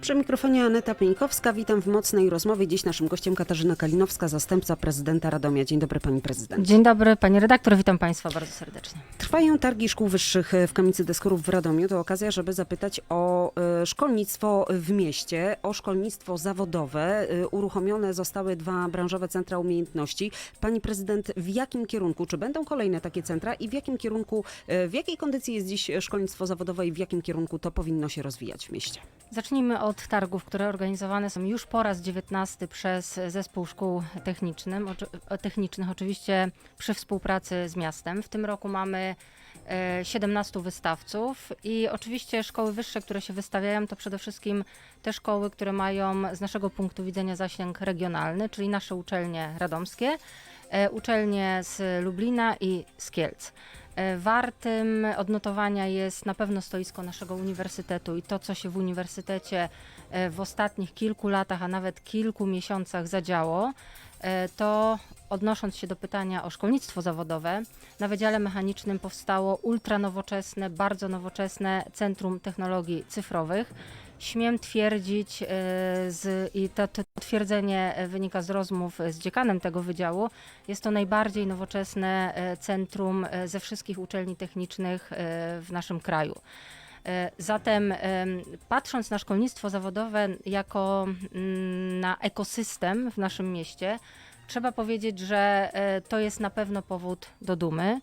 Przy mikrofonie Aneta Pieńkowska. Witam w mocnej rozmowie. Dziś naszym gościem Katarzyna Kalinowska, zastępca prezydenta Radomia. Dzień dobry pani prezydent. Dzień dobry, panie redaktor, witam państwa bardzo serdecznie. Trwają targi szkół wyższych w Kamicy Deskorów w Radomiu. To okazja, żeby zapytać o e, szkolnictwo w mieście, o szkolnictwo zawodowe. E, Uruchomione zostały dwa branżowe centra umiejętności. Pani prezydent, w jakim kierunku? Czy będą kolejne takie centra i w jakim kierunku, e, w jakiej kondycji jest dziś szkolnictwo zawodowe i w jakim kierunku to powinno się rozwijać w mieście? Zacznijmy od targów, które organizowane są już po raz 19 przez Zespół Szkół Technicznym, oczy- Technicznych, oczywiście przy współpracy z miastem. W tym roku mamy e, 17 wystawców i oczywiście szkoły wyższe, które się wystawiają, to przede wszystkim te szkoły, które mają z naszego punktu widzenia zasięg regionalny, czyli nasze uczelnie radomskie, e, uczelnie z Lublina i z Kielc. E, Wartym odnotowania jest na pewno stoisko naszego uniwersytetu i to, co się w uniwersytecie e, w ostatnich kilku latach, a nawet kilku miesiącach zadziało, e, to odnosząc się do pytania o szkolnictwo zawodowe, na Wydziale Mechanicznym powstało ultranowoczesne, bardzo nowoczesne Centrum Technologii Cyfrowych. Śmiem twierdzić, e, z, i to, to twierdzenie e, wynika z rozmów z dziekanem tego wydziału, jest to najbardziej nowoczesne centrum ze wszystkich uczelni technicznych w naszym kraju. Zatem em, patrząc na szkolnictwo zawodowe jako mm, na ekosystem w naszym mieście, trzeba powiedzieć, że to jest na pewno powód do dumy.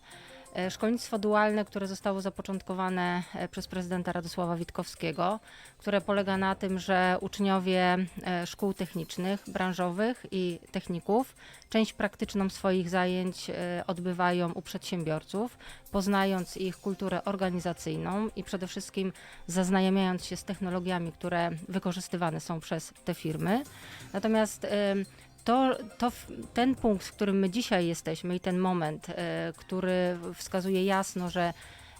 E, Szkolnictwo dualne, które zostało zapoczątkowane e, przez prezydenta Radosława Witkowskiego, które polega na tym, że uczniowie e, szkół technicznych, branżowych i techników część praktyczną swoich zajęć odbywają u przedsiębiorców, poznając ich kulturę organizacyjną i przede wszystkim zaznajamiając się z technologiami, które wykorzystywane są przez te firmy. Natomiast to, to ten punkt, w którym my dzisiaj jesteśmy i ten moment, e, który wskazuje jasno, że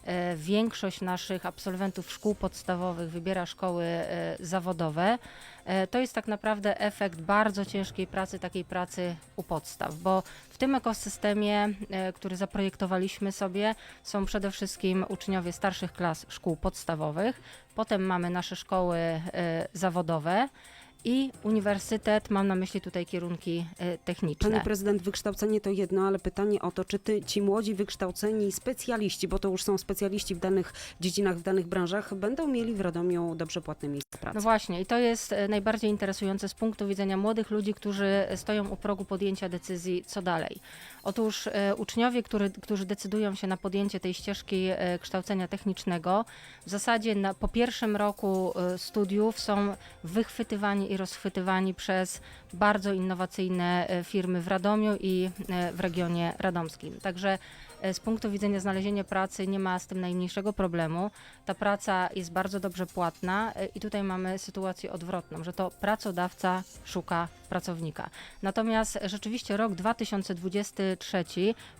e, większość naszych absolwentów szkół podstawowych wybiera szkoły e, zawodowe, to jest tak naprawdę efekt bardzo ciężkiej pracy, takiej pracy u podstaw, bo w tym ekosystemie, który zaprojektowaliśmy sobie, są przede wszystkim uczniowie starszych klas szkół podstawowych, potem mamy nasze szkoły zawodowe, i uniwersytet, mam na myśli tutaj kierunki e, techniczne. Pani prezydent, wykształcenie to jedno, ale pytanie o to, czy ty, ci młodzi wykształceni specjaliści, bo to już są specjaliści w danych dziedzinach, w danych branżach, będą mieli w Radomiu dobrze płatne miejsca pracy? No właśnie, i to jest e, najbardziej interesujące z punktu widzenia młodych ludzi, którzy stoją u progu podjęcia decyzji, co dalej. Otóż e, uczniowie, który, którzy decydują się na podjęcie tej ścieżki kształcenia technicznego, w zasadzie na, po pierwszym roku studiów są wychwytywani i rozchwytywani przez bardzo innowacyjne e, firmy w Radomiu i e, w regionie radomskim. Także z punktu widzenia znalezienia pracy nie ma z tym najmniejszego problemu. Ta praca jest bardzo dobrze płatna e, i tutaj mamy sytuację odwrotną, że to pracodawca szuka pracownika. Natomiast rzeczywiście rok 2023,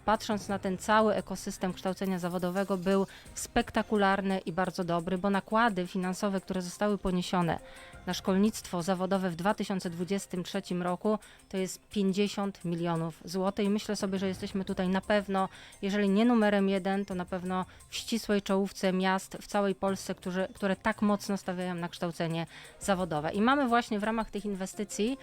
patrząc na ten cały ekosystem kształcenia zawodowego, był spektakularny i bardzo dobry, bo nakłady finansowe, które zostały poniesione na szkolnictwo zawodowe w 2023 roku to jest 50 milionów złotych i myślę sobie, że jesteśmy tutaj na pewno, jeżeli nie numerem jeden, to na pewno w ścisłej czołówce miast w całej Polsce, którzy, które tak mocno stawiają na kształcenie zawodowe. I mamy właśnie w ramach tych inwestycji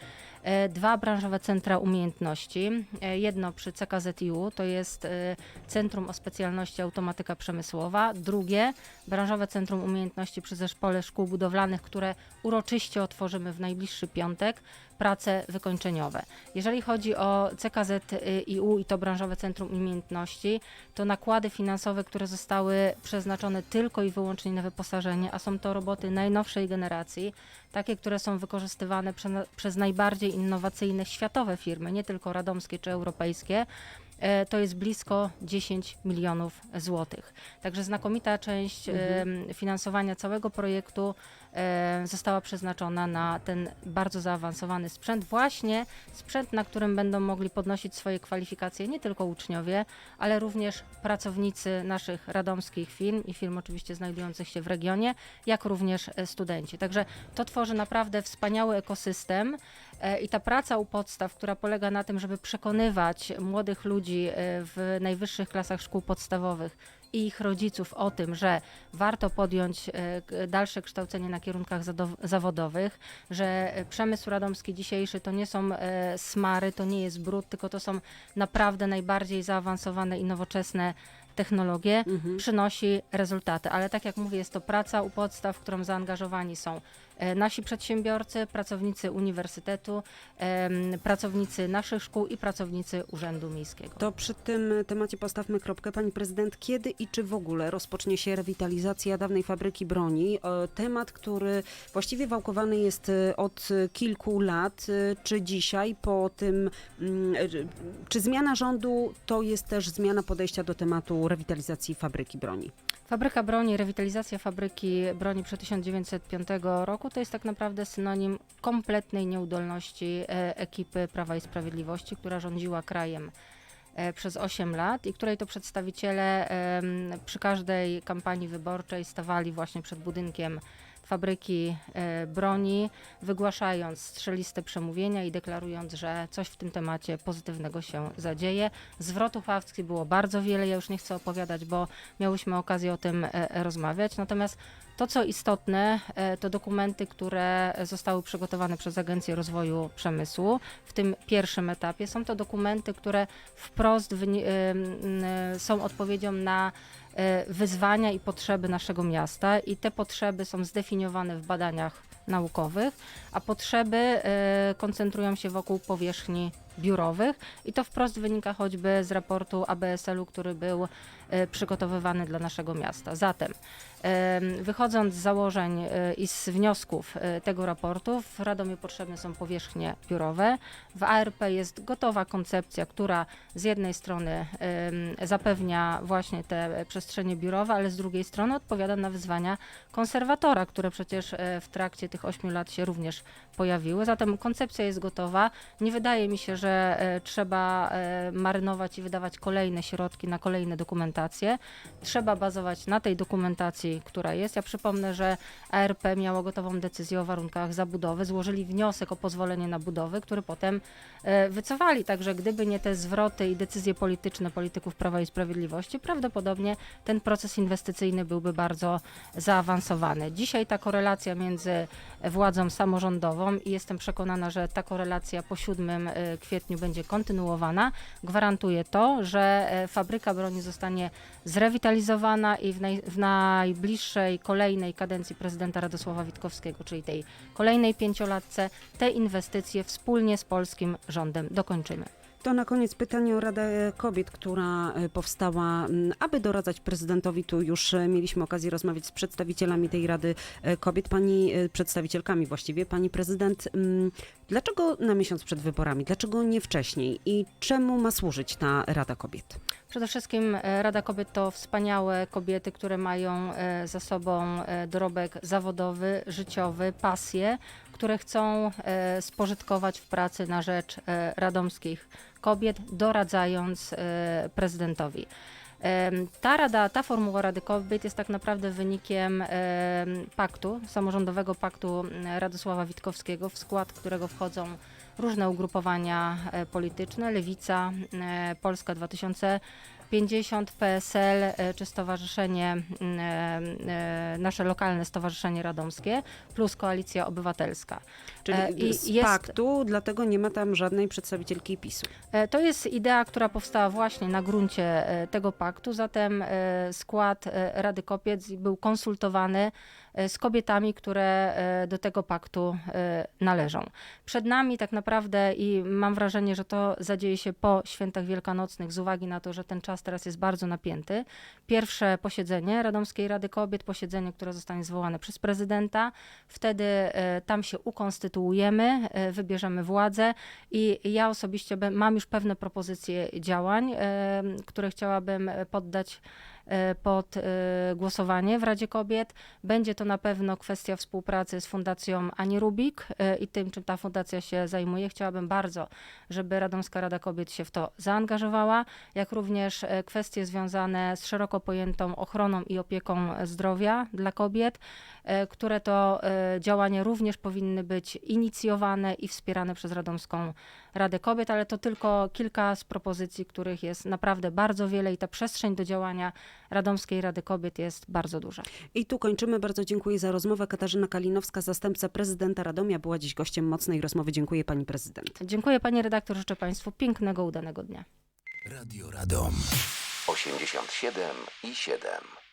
dwa branżowe centra umiejętności. E, Jedno przy CKZiU, to jest e, Centrum o Specjalności Automatyka Przemysłowa. Drugie, branżowe Centrum Umiejętności przy Zespole Szkół Budowlanych, które uroczyście otworzymy w najbliższy piątek, prace wykończeniowe. Jeżeli chodzi o CKZiU i to branżowe Centrum Umiejętności, to nakłady finansowe, które zostały przeznaczone tylko i wyłącznie na wyposażenie, a są to roboty najnowszej generacji, takie, które są wykorzystywane prze, przez najbardziej innowacyjne światowe firmy, nie tylko radomskie czy europejskie, e, to jest blisko 10 milionów złotych. Także znakomita część em, finansowania całego projektu została przeznaczona na ten bardzo zaawansowany sprzęt, właśnie sprzęt, na którym będą mogli podnosić swoje kwalifikacje nie tylko uczniowie, ale również pracownicy naszych radomskich firm i firm oczywiście znajdujących się w regionie, jak również e, studenci. Także to tworzy naprawdę wspaniały ekosystem e, i ta praca u podstaw, która polega na tym, żeby przekonywać młodych ludzi e, w najwyższych klasach szkół podstawowych i ich rodziców o tym, że warto podjąć e, dalsze kształcenie na kierunkach zawodowych, że e, przemysł radomski dzisiejszy to nie są e, smary, to nie jest brud, tylko to są naprawdę najbardziej zaawansowane i nowoczesne technologie, przynosi rezultaty. Ale tak jak mówię, jest to praca u podstaw, w którą zaangażowani są nasi przedsiębiorcy, pracownicy uniwersytetu, pracownicy naszych szkół i pracownicy Urzędu Miejskiego. To przy tym temacie postawmy kropkę. Pani prezydent, kiedy i czy w ogóle rozpocznie się rewitalizacja dawnej fabryki broni? E, Temat, który właściwie wałkowany jest e, od e, kilku lat. E, Czy dzisiaj po tym, mm, e, czy zmiana rządu to jest też zmiana podejścia do tematu rewitalizacji fabryki broni? Fabryka broni, rewitalizacja fabryki broni przed 1905 roku to jest tak naprawdę synonim kompletnej nieudolności e, ekipy Prawa i Sprawiedliwości, która rządziła krajem e, przez 8 lat i której to przedstawiciele przy każdej kampanii wyborczej stawali właśnie przed budynkiem fabryki e, broni, wygłaszając strzeliste przemówienia i deklarując, że coś w tym temacie pozytywnego się zadzieje. Zwrotów akcji było bardzo wiele, ja już nie chcę opowiadać, bo miałyśmy okazję o tym e, rozmawiać. Natomiast to, co istotne, e, to dokumenty, które zostały przygotowane przez Agencję Rozwoju Przemysłu w tym pierwszym etapie. Są to dokumenty, które wprost są odpowiedzią na wyzwania i potrzeby naszego miasta. I te potrzeby są zdefiniowane w badaniach naukowych, a potrzeby e, koncentrują się wokół powierzchni biurowych i to wprost wynika choćby z raportu ABSL-u, który był e, przygotowywany dla naszego miasta. Zatem em, wychodząc z założeń e, i z wniosków e, tego raportu, w Radomiu potrzebne są powierzchnie biurowe. W ARP jest gotowa koncepcja, która z jednej strony zapewnia właśnie te przestrzenie biurowe, ale z drugiej strony odpowiada na wyzwania konserwatora, które przecież w trakcie tych ośmiu lat się również pojawiły. Zatem koncepcja jest gotowa. Nie wydaje mi się, że e, trzeba e, marynować i wydawać kolejne środki na kolejne dokumentacje. Trzeba bazować na tej dokumentacji, która jest. Ja przypomnę, że ARP miało gotową decyzję o warunkach zabudowy, złożyli wniosek o pozwolenie na budowę, który potem e, wycofali. Także gdyby nie te zwroty i decyzje polityczne polityków Prawa i Sprawiedliwości, prawdopodobnie ten proces inwestycyjny byłby bardzo zaawansowany. Dzisiaj ta korelacja między władzą samorządową i jestem przekonana, że ta korelacja po 7 e, kwietniu będzie kontynuowana. Gwarantuje to, że e, fabryka broni zostanie zrewitalizowana i w, naj, w najbliższej kolejnej kadencji prezydenta Radosława Witkowskiego, czyli tej kolejnej pięciolatce, te inwestycje wspólnie z polskim rządem dokończymy. To na koniec pytanie o Radę Kobiet, która e, powstała, aby doradzać prezydentowi. Tu już e, mieliśmy okazję rozmawiać z przedstawicielami tej Rady e, Kobiet, pani przedstawicielkami właściwie. Pani prezydent, dlaczego na miesiąc przed wyborami? Dlaczego nie wcześniej? I czemu ma służyć ta Rada Kobiet? Przede wszystkim Rada Kobiet to wspaniałe kobiety, które mają za sobą dorobek zawodowy, życiowy, pasję, które chcą e, spożytkować w pracy na rzecz e, radomskich kobiet, doradzając e, prezydentowi. Ta rada, ta formuła Rady Kobiet jest tak naprawdę wynikiem paktu, samorządowego paktu Radosława Witkowskiego, w skład którego wchodzą różne ugrupowania polityczne, Lewica, Polska 2000, 50 PSL e, czy stowarzyszenie, e, e, nasze lokalne stowarzyszenie radomskie plus koalicja obywatelska. Czyli I z jest, paktu, dlatego nie ma tam żadnej przedstawicielki PiSu. To jest idea, która powstała właśnie na gruncie tego paktu, zatem skład Rady kopiec był konsultowany z kobietami, które e, do tego paktu e, należą. Przed nami tak naprawdę i mam wrażenie, że to zadzieje się po świętach wielkanocnych z uwagi na to, że ten czas teraz jest bardzo napięty. Pierwsze posiedzenie Radomskiej Rady Kobiet, posiedzenie, które zostanie zwołane przez prezydenta. Wtedy e, tam się ukonstytuujemy, e, wybierzemy władzę i ja osobiście mam już pewne propozycje działań, e, które chciałabym poddać e, pod e, głosowanie w Radzie Kobiet. Będzie to na pewno kwestia współpracy z Fundacją Ani Rubik e, i tym, czym ta fundacja się zajmuje. Chciałabym bardzo, żeby Radomska Rada Kobiet się w to zaangażowała, jak również e, kwestie związane z szeroko pojętą ochroną i opieką zdrowia dla kobiet, e, które to e, działania również powinny być inicjowane i wspierane przez Radomską Radę Kobiet, ale to tylko kilka z propozycji, których jest naprawdę bardzo wiele i ta przestrzeń do działania Radomskiej Rady Kobiet jest bardzo duża. I tu kończymy. Bardzo dziękuję za rozmowę. Katarzyna Kalinowska, zastępca prezydenta Radomia, była dziś gościem mocnej rozmowy. Dziękuję pani prezydent. Dziękuję pani redaktor, życzę państwu pięknego, udanego dnia. Radio Radom 87 i 7.